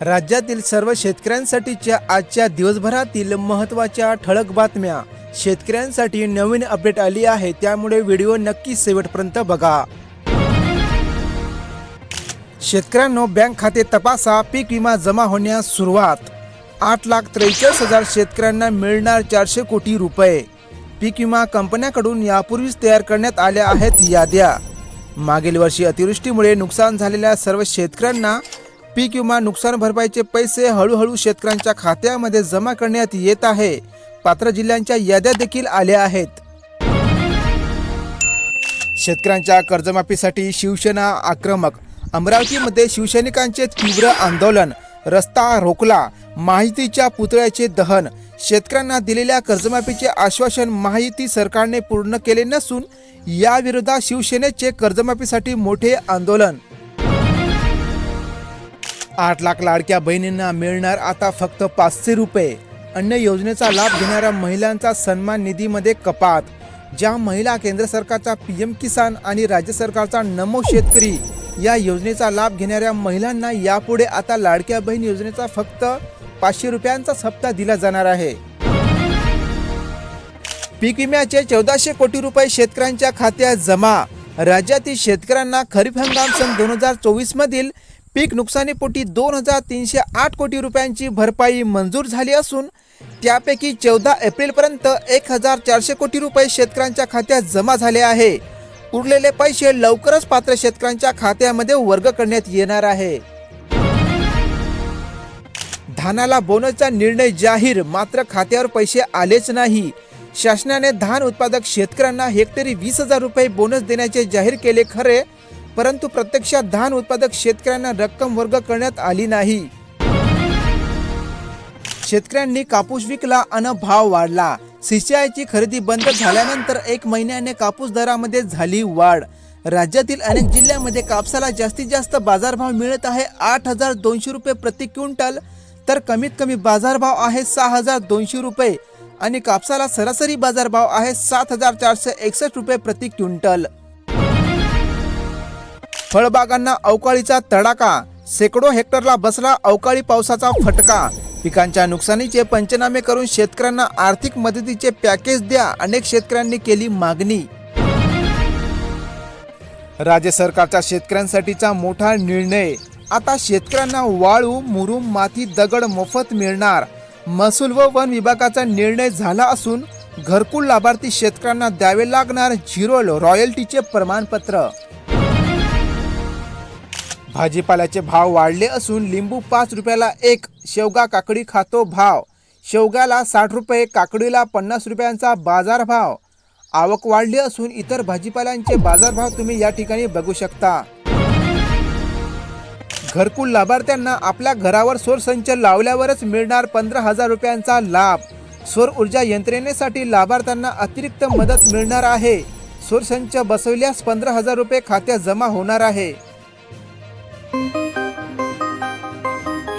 राज्यातील सर्व शेतकऱ्यांसाठीच्या आजच्या दिवसभरातील महत्त्वाच्या ठळक बातम्या. शेतकऱ्यांसाठी नवीन अपडेट आली आहे त्यामुळे व्हिडिओ नक्की शेवटपर्यंत बघा. शेतकऱ्यांनो बँक खाते तपासा पीक विमा जमा होण्यास सुरुवात. आठ लाख त्रेचाळीस हजार शेतकऱ्यांना मिळणार चारशे कोटी रुपये. पीक विमा कंपन्याकडून यापूर्वीच तयार करण्यात आल्या आहेत याद्या. मागील वर्षी अतिवृष्टीमुळे नुकसान झालेल्या सर्व शेतकऱ्यांना पीक विमा नुकसान भरपाईचे पैसे हळूहळू शेतकऱ्यांच्या खात्यामध्ये जमा करण्यात येत आहे. पात्र जिल्ह्यांच्या याद्या देखील आल्या आहेत. शेतकऱ्यांच्या कर्जमाफीसाठी शिवसेना आक्रमक. अमरावतीमध्ये शिवसैनिकांचे तीव्र आंदोलन. रस्ता रोखला. माहितीच्या पुतळ्याचे दहन. शेतकऱ्यांना दिलेल्या कर्जमाफीचे आश्वासन माहिती सरकारने पूर्ण केले नसून याविरोधात शिवसेनेचे कर्जमाफीसाठी मोठे आंदोलन. आठ लाख लाडक्या बहिणींना मिळणार आता फक्त पाचशे रुपये. अन्न योजनेचा लाभ घेणाऱ्या महिलांचा सन्मान निधीमध्ये कपात. ज्या महिला केंद्र सरकारचा पी एम किसान आणि राज्य सरकारचा नमो शेतकरी या योजनेचा लाभ घेणाऱ्या महिलांना यापुढे आता लाडक्या बहीण योजनेचा फक्त पाचशे रुपयांचा हप्ता दिला जाणार आहे. पीक विम्याचे चौदाशे कोटी रुपये शेतकऱ्यांच्या खात्यात जमा. राज्यातील शेतकऱ्यांना खरीप हंगाम सन दोन हजार चोवीस मधील पीक नुकसानीपोटी दोन हजार तीनशे आठ कोटी रुपयांची भरपाई मंजूर झाली असून त्यापैकी चौदा एप्रिलपर्यंत एक हजार चारशे कोटी रुपये शेतकऱ्यांच्या खात्यात जमा झाले आहे. उरलेले पैसे लवकरच पात्र शेतकऱ्यांच्या खात्यामध्ये वर्ग करण्यात येणार आहे. धानाला बोनसचा निर्णय जाहीर मात्र खात्यावर पैसे आलेच नाही. शासनाने धान उत्पादक शेतकऱ्यांना हेक्टरी वीस हजार रुपये बोनस देण्याचे जाहीर केले खरे परंतु प्रत्यक्षात धान उत्पादक शेतकऱ्यांना रक्कम वर्ग करण्यात आली नाही. शेतकऱ्यांनी कापूस विकला अन भाव वाढला. सीसीआयची खरेदी बंद झाल्यानंतर एक महिन्याने कापूस दरामध्ये झाली वाढ. राज्यातील अनेक जिल्ह्यामध्ये कापसाला जास्तीत जास्त बाजारभाव मिळत आहे आठ हजार दोनशे रुपये प्रति क्विंटल तर कमीत कमी बाजारभाव आहे सहा हजार दोनशे रुपये आणि कापसाला सरासरी बाजारभाव आहे सात हजार चारशे एकसष्ट रुपये प्रति क्विंटल. फळबागांना अवकाळीचा तडाखा. शेकडो हेक्टरला बसला अवकाळी पावसाचा फटका. पिकांच्या नुकसानीचे पंचनामे करून शेतकऱ्यांना आर्थिक मदतीचे पॅकेज द्या अनेक शेतकऱ्यांनी केली मागणी. राज्य सरकारचा शेतकऱ्यांसाठीचा मोठा निर्णय. आता शेतकऱ्यांना वाळू मुरुम माती दगड मोफत मिळणार. महसूल व वन विभागाचा निर्णय झाला असून घरकुल लाभार्थी शेतकऱ्यांना द्यावे लागणार झिरो रॉयल्टीचे प्रमाणपत्र. भाजीपाल्याचे भाव वाढले असून लिंबू पाच रुपयाला एक शेवगा काकडी खातो भाव. शेवग्याला साठ रुपये काकडीला पन्नास रुपयांचा बाजारभाव आवक वाढली असून इतर भाजीपाल्यांचे बाजारभाव तुम्ही या ठिकाणी बघू शकता. घरकुल लाभार्थ्यांना आपल्या घरावर सौरसंच लावल्यावरच मिळणार पंधरा हजार रुपयांचा लाभ. सौर ऊर्जा यंत्रणेसाठी लाभार्थ्यांना अतिरिक्त मदत मिळणार आहे. सौर संच बसवल्यास पंधरा हजार रुपये खात्यात जमा होणार आहे. thank you